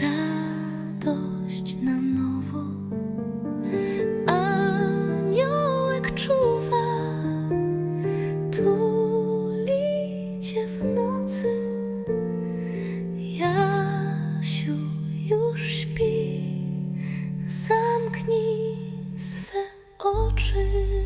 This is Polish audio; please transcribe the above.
radość na nowo. Aniołek czuwa, tuli cię w nocy. Jasiu już śpi, zamknij swe oczy.